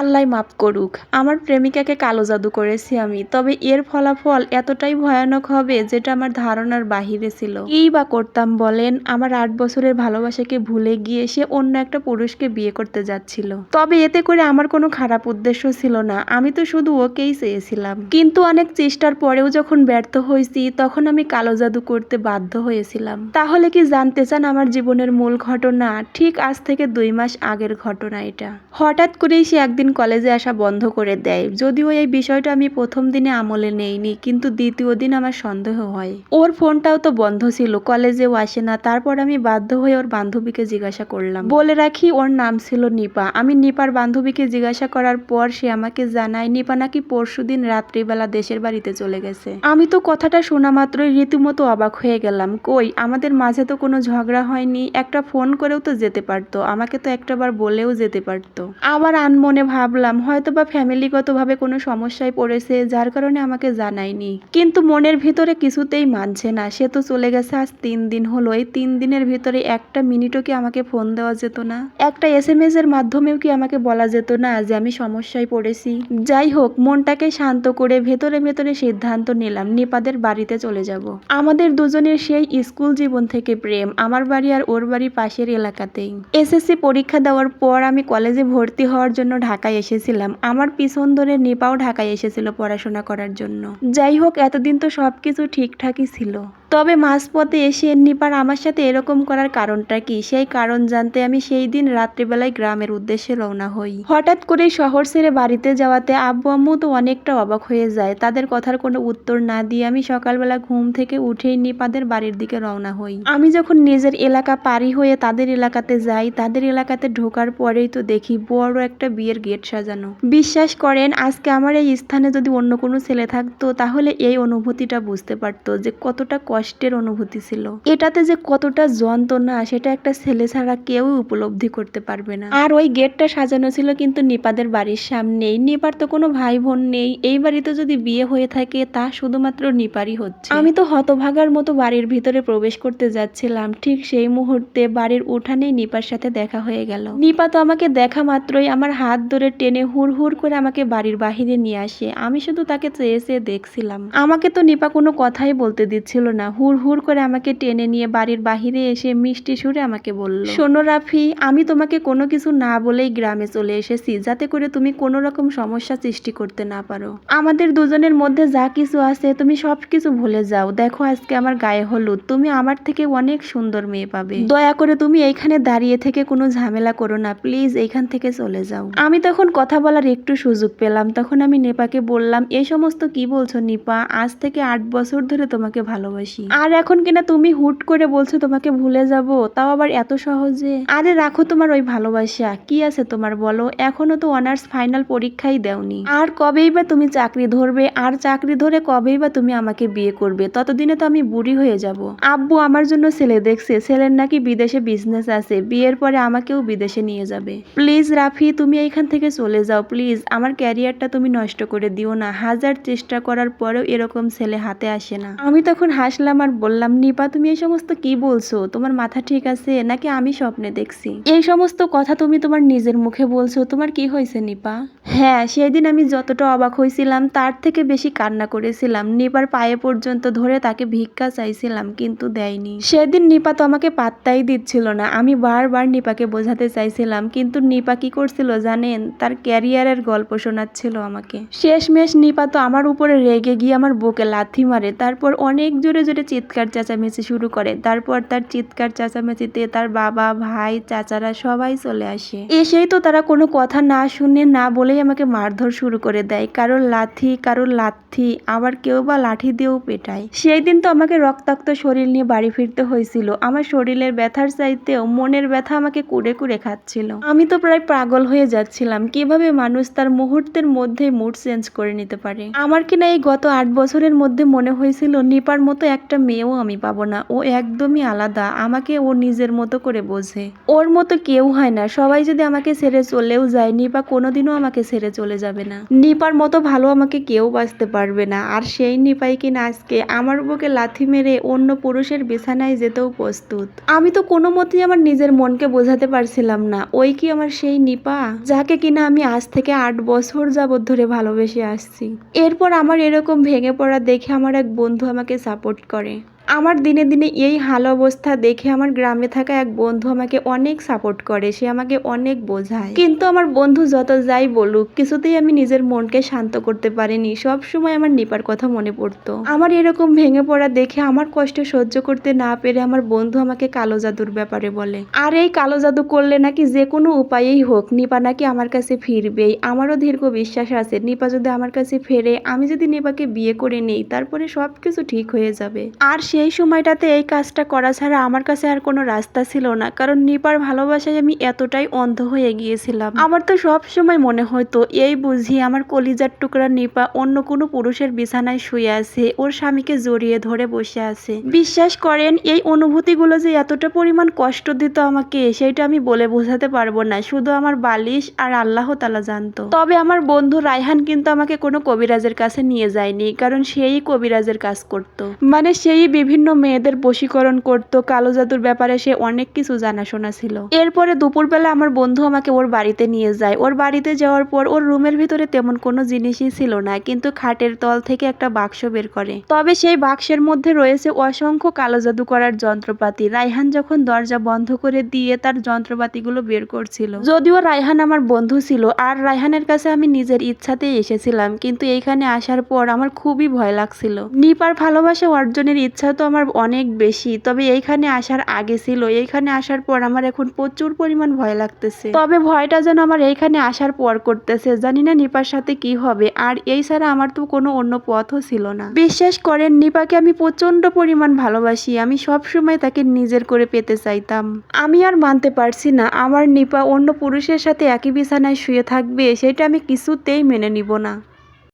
আল্লাহ মাফ করুক। আমার প্রেমিকাকে কালো জাদু করেছি আমি, তবে এর ফলাফল এতটাই ভয়ানক হবে যেটা আমার ধারণার বাহিরে ছিল। এই বা করতাম বলেন, আমার আট বছরের ভালোবাসাকে ভুলে গিয়ে সে অন্য একটা পুরুষকে বিয়ে করতে যাচ্ছিল। তবে এতে করে আমার কোনো খারাপ উদ্দেশ্য ছিল না, আমি তো শুধু ওকেই চেয়েছিলাম। কিন্তু অনেক চেষ্টার পরেও যখন ব্যর্থ হয়েছি, তখন আমি কালো জাদু করতে বাধ্য হয়েছিলাম। তাহলে কি জানতে চান আমার জীবনের মূল ঘটনা? ঠিক আজ থেকে দুই মাস আগের ঘটনা এটা। হঠাৎ করেই সে একদিন কলেজে আসা বন্ধ করে দেয়। যদিও এই বিষয়টা আমি প্রথম দিনে আমলে নেইনি, কিন্তু দ্বিতীয় দিন আমার সন্দেহ হয়। ওর ফোনটাও তো বন্ধ ছিল, কলেজেও আসে না, তারপর আমি বাধ্য হয়ে ওর বান্ধবীকে জিজ্ঞাসা করলাম। বলে রাখি, ওর নাম ছিল নিপা। আমি নিপার বান্ধবীকে জিজ্ঞাসা করার পর সে আমাকে জানায়, নিপা নাকি পরশুদিন রাত্রিবেলা দেশের বাড়িতে চলে গেছে। আমি তো কথাটা শোনা মাত্রই রীতিমতো অবাক হয়ে গেলাম। কই, আমাদের মাঝে তো কোনো ঝগড়া হয়নি, একটা ফোন করেও তো যেতে পারতো, আমাকে তো একটাবার বলেও যেতে পারতো। আবার আনমনে ভাবলাম হয়তো বা ফ্যামিলিগতভাবে কোনো সমস্যায় পড়েছে, যার কারণে আমাকে জানায়নি। কিন্তু মনের ভিতরে কিছুতেই মানছে না। সে তো চলে গেছে, আজ তিন দিন হলো। এই তিন দিনের ভিতরে একটা মিনিটও কি আমাকে ফোন দেওয়া যেত না? একটা এস এম এস এর মাধ্যমেও কি আমাকে বলা যেত না যে আমি সমস্যায় পড়েছি? যাই হোক, মনটাকে শান্ত করে ভেতরে ভেতরে সিদ্ধান্ত নিলাম, নিপাদের বাড়িতে চলে যাব। আমাদের দুজনের সেই স্কুল জীবন থেকে প্রেম, আমার বাড়ি আর ওর বাড়ি পাশের এলাকাতেই। এসএসসি পরীক্ষা দেওয়ার পর আমি কলেজে ভর্তি হওয়ার জন্য ঢাকায় এসেছিলাম। আমার পিছন ধরে নিপাও ঢাকায় এসেছিল পড়াশোনা করার জন্য। যাই হোক, এতদিন তো সবকিছু ঠিকঠাকই ছিল। তবে মাঝপথে এসে নিপার আমার সাথে এরকম করার কারণটা কি? সেই কারণ জানতে আমি সেই দিন রাত্রিবেলায় গ্রামের উদ্দেশ্যে রওনা হই। হঠাৎ করে শহর ছেড়ে বাড়িতে যাওয়াতে আব্বু আম্মু তো অনেকটা অবাক হয়ে যায়। তাদের কথার কোনো উত্তর না দিয়ে আমি সকালবেলা ঘুম থেকে উঠেই নিপাদের বাড়ির দিকে রওনা হই। আমি যখন নিজের এলাকা পারি হয়ে তাদের এলাকাতে যাই, তাদের এলাকাতে ঢোকার পরেই তো দেখি বড় একটা বিয়ের গেট সাজানো। বিশ্বাস করেন, আজকে আমার এই স্থানে যদি অন্য কোনো ছেলে থাকতো, তাহলে এই অনুভূতিটা বুঝতে পারতো যে কতটা কষ্টের অনুভূতি ছিল। এটাতে যে কতটা যন্ত্রণা, সেটা একটা ছেলে ছাড়া কেউ উপলব্ধি করতে পারবে না। আর ওই গেটটা সাজানো ছিল কিন্তু নিপাদের বাড়ির সামনেই। নিপার তো কোনো ভাই বোন নেই। এই বাড়িতে যদি বিয়ে হয়ে থাকে, তা শুধুমাত্র নিপারই হচ্ছে। আমি তো হতভাগার মতো বাড়ির ভিতরে প্রবেশ করতে যাচ্ছিলাম। ঠিক সেই মুহূর্তে বাড়ির উঠানেই নিপার সাথে দেখা হয়ে গেল। নিপা তো আমাকে দেখা মাত্রই আমার হাত ধরে টেনে হুড় হুড় করে আমাকে বাড়ির বাহিরে নিয়ে আসে। আমি শুধু তাকে চেয়ে চেয়ে দেখছিলাম। আমাকে তো নিপা কোনো কথাই বলতে দিচ্ছিল না। হুড় হুড় করে আমাকে টেনে নিয়ে বাড়ির বাহিরে এসে মিষ্টি সুরে আমাকে বলল, শোনো রাফি, আমি তোমাকে কোনো কিছু না বলেই গ্রামে চলে এসেছি, যাতে করে তুমি কোনো রকম সমস্যা সৃষ্টি করতে না পারো। আমাদের দুজনের মধ্যে যা কিছু আছে, তুমি সব কিছু ভুলে যাও। দেখো আজকে আমার গায়ে হলুদ, তুমি আমার থেকে অনেক সুন্দর মেয়ে পাবে। দয়া করে তুমি এইখানে দাঁড়িয়ে থেকে কোনো ঝামেলা করো না, প্লিজ এইখান থেকে চলে যাও। আমি তখন কথা বলার একটু সুযোগ পেলাম, তখন আমি নেপাকে বললাম এই সমস্ত কি বলছো নিপা? আজ থেকে আট বছর ধরে তোমাকে ভালোবাসি। আর এখন কিনা তুমি হুট করে বলছো তোমাকে ভুলে যাব, তাও আবার এত সহজে? আরে রাখো তোমার ওই ভালোবাসা। কি আছে তোমার বলো? এখনও তো অনার্স ফাইনাল পরীক্ষাই দেওনি। আর কবেই বা তুমি চাকরি ধরবে? আর চাকরি ধরে কবেই বা তুমি আমাকে বিয়ে করবে? ততদিনে তো আমি বুড়ি হয়ে যাব। আব্বু আমার জন্য ছেলে দেখছে। ছেলের নাকি বিদেশে বিজনেস আছে। বিয়ের পরে আমাকেও বিদেশে নিয়ে যাবে। প্লিজ রাফি, তুমি এইখান থেকে চলে যাও। প্লিজ, আমার ক্যারিয়ারটা তুমি নষ্ট করে দিও না। হাজার চেষ্টা করার পরেও এরকম ছেলে হাতে আসে না। আমি তখন হাসলাম আর বললাম, নিপা, তুমি এই সমস্ত কি বলছো? তোমার মাথা ঠিক আছে? নাকি আমি স্বপ্নে দেখছি? এই সমস্ত কথা তুমি তোমার নিজের মুখে বলছো, তোমার কি হয়েছে, নিপা? হ্যাঁ সেদিন আমি যতটা অবাক হয়েছিলাম, তার থেকে বেশি কান্না করেছিলাম। নিপার পায়ে পর্যন্ত ধরে তাকে ভিক্ষা চাইছিলাম, কিন্তু দেয়নি। সেদিন নিপা তো আমাকে পাত্তাই দিচ্ছিল না। আমি বারবার নিপাকে বোঝাতে চাইছিলাম, কিন্তু নিপা কি করছিল জানেন? তার ক্যারিয়ারের গল্প শোনাচ্ছিল আমাকে। শেষমেশ নিপা তো আমার উপরে রেগে গিয়ে আমার বুকে লাথি মারে, তারপর অনেক জোরে জোরে চিৎকার চেঁচামেচি শুরু করে। তারপর তার চিৎকার চেঁচামেচিতে তার বাবা, ভাই, চাচারা সবাই চলে আসে। এসেই তো তারা কোনো কথা না শুনে না বলেই আমাকে মারধর শুরু করে দেয়। কারোর লাথি কারোর লাথি, আবার কেউ বা লাঠি দিয়েও পেটায়। সেই দিন তো আমাকে রক্তাক্ত শরীর নিয়ে বাড়ি ফিরতে হয়েছিল। আমার শরীরের ব্যথার চাইতেও মনের ব্যথা আমাকে কুড়ে কুড়ে খাচ্ছিল। আমি তো প্রায় পাগল হয়ে যাচ্ছিলাম। কীভাবে মানুষ তার মুহূর্তের মধ্যে মুড চেঞ্জ করে নিতে পারে? আমার কিনা এই গত আট বছরের মধ্যে মনে হয়েছিল নিপার মতো একটা একটা মেয়েও আমি পাবো না। ও একদমই আলাদা। আমাকে ও নিজের মতো করে বোঝে। ওর মতো কেউ হয় না। সবাই যদি আমাকে ছেড়ে চলেও যায়, নিপা কোনোদিনও আমাকে ছেড়ে চলে যাবে না। নিপার মতো ভালো আমাকে কেউ বাঁচতে পারবে না। আর সেই নিপাই কিনা আজকে আমার বুকে লাথি মেরে অন্য পুরুষের বিছানায় যেতেও প্রস্তুত। আমি তো কোনো মতেই আমার নিজের মনকে বোঝাতে পারছিলাম না। ওই কি আমার সেই নিপা? যাকে কিনা আমি আজ থেকে আট বছর যাবৎ ধরে ভালোবেসে আসছি। এরপর আমার এরকম ভেঙে পড়া দেখে আমার এক বন্ধু আমাকে সাপোর্ট করে। করে আমার দিনে দিনে এই হাল অবস্থা দেখে আমার গ্রামে থাকা এক বন্ধু আমাকে অনেক সাপোর্ট করে, সে আমাকে অনেক বোঝায়। কিন্তু আমার বন্ধু যত যাই বলুক, কিছুতেই আমি নিজের মনকে শান্ত করতে পারিনি সব সময় আমার নিপার কথা মনে পড়তো। আমার এরকম ভেঙে পড়া দেখে আমার কষ্ট সহ্য করতে না পেরে আমার বন্ধু আমাকে কালো জাদুর ব্যাপারে বলে। আর এই কালো জাদু করলে নাকি যে কোনো উপায়েই হোক, নিপা নাকি আমার কাছে ফিরবেই। আমারও দীর্ঘ বিশ্বাস আছে, নিপা যদি আমার কাছে ফেরে, আমি যদি নিপাকে বিয়ে করে নেই, তারপরে সব কিছু ঠিক হয়ে যাবে। আর সেই সময়টাতে এই কাজটা করা ছাড়া আমার কাছে আর কোনো রাস্তা ছিল না। কারণ নিপার ভালোবাসায় আমি এতটাই অন্ধ হয়ে গিয়েছিলাম। আমার তো সব সময় মনে হতো, এই বুঝি আমার কলিজার টুকরা নিপা অন্য কোনো পুরুষের বিছানায় শুয়ে আছে, ওর স্বামীকে জড়িয়ে ধরে বসে আছে। বিশ্বাস করেন, এই অনুভূতিগুলো যে এতটা পরিমাণ কষ্ট দিত আমাকে, সেটা আমি বলে বোঝাতে পারব না। শুধু আমার বালিশ আর আল্লাহ তালা জানতো। তবে আমার বন্ধু রায়হান কিন্তু আমাকে কোনো কবিরাজের কাছে নিয়ে যায়নি, কারণ সেই কবিরাজের কাজ করত। মানে সেই বিভিন্ন মেয়েদের বশীকরণ করত, কালো জাদুর ব্যাপারে সে অনেক কিছু জানাশোনা ছিল। এরপরে দুপুরবেলা আমার বন্ধু আমাকে ওর বাড়িতে নিয়ে যায়। ওর বাড়িতে যাওয়ার পর ওর রুমের ভিতরে তেমন কোনো জিনিসই ছিল না, কিন্তু খাটের তল থেকে একটা বাক্স বের করে। তবে সেই বাক্সের মধ্যে রয়েছে অসংখ্য কালো জাদু করার যন্ত্রপাতি। রায়হান যখন দরজা বন্ধ করে দিয়ে তার যন্ত্রপাতিগুলো বের করছিল, যদিও রায়হান আমার বন্ধু ছিল, আর রায়হানের কাছে আমি নিজের ইচ্ছাতেই এসেছিলাম, কিন্তু এইখানে আসার পর আমার খুবই ভয় লাগছিল। নিপার ভালোবাসা অর্জনের ইচ্ছা তো আমার অনেক বেশি। তবে এইখানে আসার আগে ছিল। এইখানে আসার পর আমার এখন প্রচুর পরিমাণ ভয় লাগতেছে। তবে ভয়টা যেন আমার এইখানে আসার পর করতেছে। জানি না নিপার সাথে কি হবে। আর এই ছাড়া আমার তো কোনো অন্য পথও ছিল না। বিশ্বাস করেন, নিপাকে আমি প্রচণ্ড পরিমাণ ভালোবাসি। আমি সব সময় তাকে নিজের করে পেতে চাইতাম। আমি আর মানতে পারছি না, আমার নিপা অন্য পুরুষের সাথে একই বিছানায় শুয়ে থাকবে, সেটা আমি কিছুতেই মেনে নিব না।